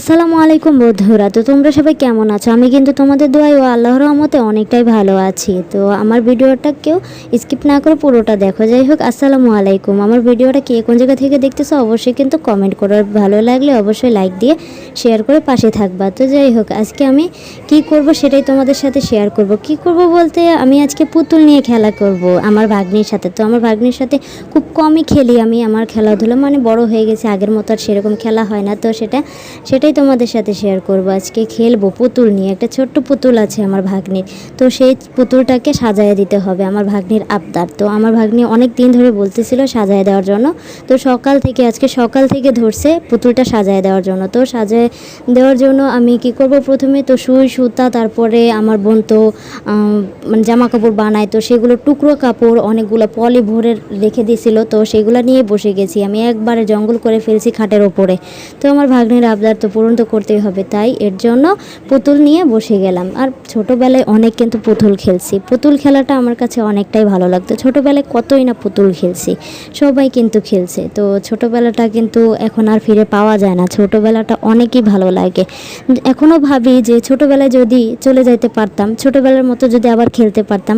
আসসালামু আলাইকুম বন্ধুরা। তো তোমরা সবাই কেমন আছো? আমি কিন্তু তোমাদের দোয়াই ও আল্লাহর রহমতে অনেকটাই ভালো আছি। তো আমার ভিডিওটা কেউ স্কিপ না করে পুরোটা দেখো। যাই হোক, আসসালামু আলাইকুম। আমার ভিডিওটা কে কোন জায়গা থেকে দেখতেছো অবশ্যই কিন্তু কমেন্ট করো। আর ভালো লাগলে অবশ্যই লাইক দিয়ে শেয়ার করে পাশে থাকবা। তো যাই হোক, আজকে আমি কি করব সেটাই তোমাদের সাথে শেয়ার করব। কি করব বলতে, আমি আজকে পুতুল নিয়ে খেলা করব আমার ভাগ্নির সাথে। তো আমার ভাগ্নির সাথে খুব কমই খেলি আমি। আমার খেলাধুলা মানে বড় হয়ে গেছে। আগের মতো আর সেরকম খেলা হয় না। তো সেটা, সেটাই তোমাদের সাথে শেয়ার করব। আজকে খেলব পুতুল নিয়ে। একটা ছোট্ট পুতুল আছে আমার ভাগ্নির। তো সেই পুতুলটাকে সাজায় দিতে হবে আমার ভাগ্নির আবদার। তো আমার ভাগ্নি অনেক দিন ধরে বলতেছিল সাজায় দেওয়ার জন্য। তো সকাল থেকে, আজকে সকাল থেকে ধরছে পুতুলটা সাজায় দেওয়ার জন্য। তো সাজায় দেওয়ার জন্য আমি কি করব? প্রথমে তো সুই, সুতা, তারপরে আমার বোন তো মানে জামা কাপড় বানায়। তো সেগুলো টুকরো কাপড়, অনেকগুলো পলি ভরে রেখে দিয়েছিল তো সেগুলো নিয়ে বসে গেছি। আমি একবারে জঙ্গল করে ফেলছি খাটের ওপরে। তো আমার ভাগ্নির আবদার তো পূরণ তো করতেই হবে, তাই এর জন্য পুতুল নিয়ে বসে গেলাম। আর ছোটোবেলায় অনেক কিন্তু পুতুল খেলছি। পুতুল খেলাটা আমার কাছে অনেকটাই ভালো লাগতো। ছোটোবেলায় কতই না পুতুল খেলছি, সবাই কিন্তু খেলছে। তো ছোটোবেলাটা কিন্তু এখন আর ফিরে পাওয়া যায় না। ছোটোবেলাটা অনেকই ভালো লাগে। এখনও ভাবি যে ছোটোবেলায় যদি চলে যাইতে পারতাম, ছোটোবেলার মতো যদি আবার খেলতে পারতাম,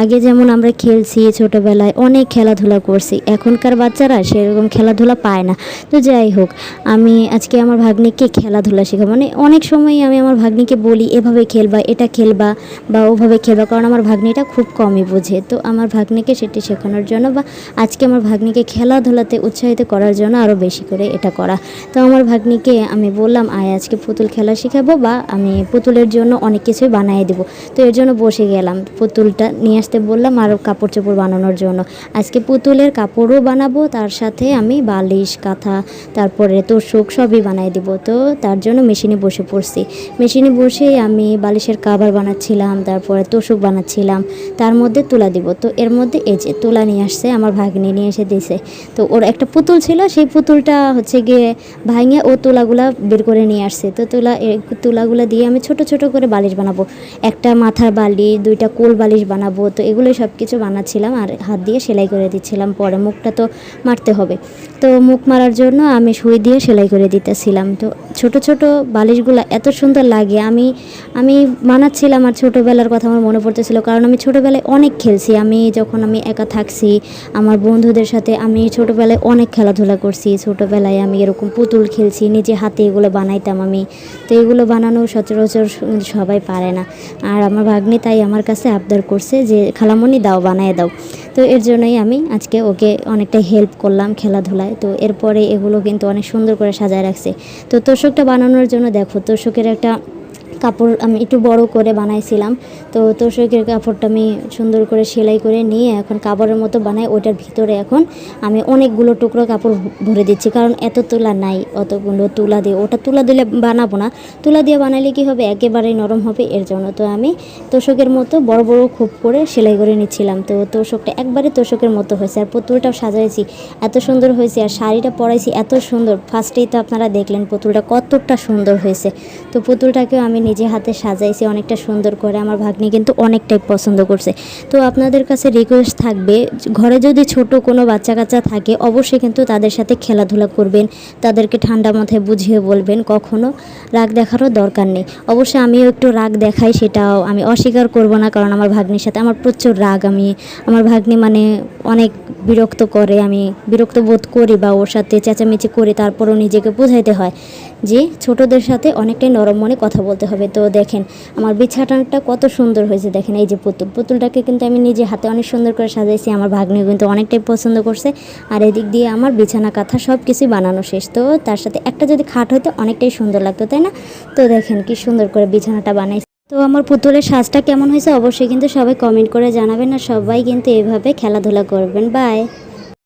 আগে যেমন আমরা খেলছি ছোটোবেলায়, অনেক খেলাধুলা করছি। এখনকার বাচ্চারা সেরকম খেলাধুলা পায় না। তো যাই হোক, আমি আজকে আমার ভাগ্নিকে খেলাধুলা শেখাবো মানে অনেক সময় আমি আমার ভাগ্নিকে বলি, এভাবে খেলবা, এটা খেলবা বা ওভাবে খেলবা। কারণ আমার ভাগ্নিটা খুব কমই বোঝে। তো আমার ভাগ্নিকে সেটি শেখানোর জন্য বা আজকে আমার ভাগ্নিকে খেলাধুলাতে উৎসাহিত করার জন্য আরও বেশি করে এটা করা। তো আমার ভাগ্নিকে আমি বললাম, আয়, আজকে পুতুল খেলা শেখাবো বা আমি পুতুলের জন্য অনেক কিছুই বানিয়ে দেবো। তো এর জন্য বসে গেলাম পুতুলটা নিয়ে আসতে বললাম আরও কাপড় চোপড় বানানোর জন্য। আজকে পুতুলের কাপড়ও বানাবো, তার সাথে আমি বালিশ, কাঁথা, তারপরে তোষক সবই বানাই দিব। তো তার জন্য মেশিনে বসে পড়ছি। মেশিনে বসে আমি বালিশের কাভার বানাচ্ছিলাম, তারপরে তোষক বানাচ্ছিলাম, তার মধ্যে তুলা দিব। তো এর মধ্যে এই যে তুলা নিয়ে আসছে, আমার ভাগ্নি নিয়ে এসে দিছে। তো ওর একটা পুতুল ছিল, সেই পুতুলটা হচ্ছে গিয়ে ভাঙে ও তুলাগুলা বের করে নিয়ে আসছে। তো তুলা তুলাগুলা দিয়ে আমি ছোট ছোট করে বালিশ বানাবো। একটা মাথার বালি, দুইটা কোল বালিশ বানাবো। তো এগুলোই সব কিছু বানাচ্ছিলাম আর হাত দিয়ে সেলাই করে দিচ্ছিলাম। পরে মুখটা তো মারতে হবে। তো মুখ মারার জন্য আমি সুই দিয়ে সেলাই করে দিতেছিলাম। তো ছোট ছোট বালিশগুলো এত সুন্দর লাগে। আমি আমি বানাচ্ছিলাম আর ছোটোবেলার কথা আমার মনে পড়তেছিল। কারণ আমি ছোটোবেলায় অনেক খেলছি। আমি যখন আমি একা থাকছি, আমার বন্ধুদের সাথে আমি ছোটোবেলায় অনেক খেলাধুলা করছি। ছোটোবেলায় আমি এরকম পুতুল খেলছি, নিজে হাতে এগুলো বানাইতাম আমি। তো এগুলো বানানো সচরাচর সবাই পারে না। আর আমার ভাগ্নি তাই আমার কাছে আবদার করছে যে, খালামণি, দাও, বানায় দাও। তো এর জন্যই আমি আজকে ওকে অনেকটা হেল্প করলাম খেলাধুলায়। তো এরপরে এগুলো কিন্তু অনেক সুন্দর করে সাজায় রাখছে। তো তোষকটা বানানোর জন্য দেখো, তোষকের একটা কাপড় আমি একটু বড় করে বানাইছিলাম। তো তোষকের কাপড়টা আমি সুন্দর করে সেলাই করে নিয়ে এখন কাপড়ের মতো বানাই ওইটার ভিতরে এখন আমি অনেকগুলো টুকরো কাপড় ভরে দিচ্ছি। কারণ এত তুলা নাই, অতগুলো তুলা দিয়ে, ওটা তুলা দিলে বানাবো না। তুলা দিয়ে বানালে কি হবে? একেবারেই নরম হবে, এর জন্য তো আমি তোষকের মতো বড় বড় খুব করে সেলাই করে নিচ্ছিলাম। তো তোষকটা একবারে তোষকের মতো হয়েছে। আর পুতুলটাও সাজাইছি, এত সুন্দর হয়েছে। আর শাড়িটা পরাইছি, এত সুন্দর। ফার্স্টেই তো আপনারা দেখলেন পুতুলটা কতটা সুন্দর হয়েছে। তো পুতুলটাকেও আমি নিজে হাতে সাজাইছি, অনেকটা সুন্দর করে। আমার ভাগ্নি কিন্তু অনেকটাই পছন্দ করছে। তো আপনাদের কাছে রিকোয়েস্ট থাকবে, ঘরে যদি ছোট কোনো বাচ্চা কাচ্চা থাকে, অবশ্যই কিন্তু তাদের সাথে খেলাধুলা করবেন, তাদেরকে ঠান্ডা মাথায় বুঝিয়ে বলবেন, কখনো রাগ দেখারও দরকার নেই। অবশ্যই আমিও একটু রাগ দেখাই, সেটাও আমি অস্বীকার করব না, কারণ আমার ভাগ্নির সাথে আমার প্রচুর রাগ। আমি, আমার ভাগ্নি মানে অনেক বিরক্ত করে, আমি বিরক্ত বোধ করি বা ওর সাথে চেঁচামেচি করি, তারপরও নিজেকে বোঝাইতে হয় যে ছোটদের সাথে অনেকটাই নরম মনে কথা বলতে হবে। তো দেখেন, আমার বিছানাটা কত সুন্দর হয়েছে। দেখেন, এই যে পুতুল। পুতুলটাকে কিন্তু আমি নিজে হাতে অনেক সুন্দর করে সাজাইছি। আমার ভাগ্নি কিন্তু অনেকটাই পছন্দ করছে। আর এদিক দিয়ে আমার বিছানা, কাঁথা সব কিছুই বানানো শেষ। তো তার সাথে একটা যদি খাট হতো অনেকটাই সুন্দর লাগতো, তাই না? তো দেখেন, কি সুন্দর করে বিছানাটা বানাইছি। তো আমার পুতুলের সাজটা কেমন হয়েছে, অবশ্যই কিন্তু সবাই কমেন্ট করে জানাবেন। আর সবাই কিন্তু এভাবে খেলাধুলা করবেন। বাই।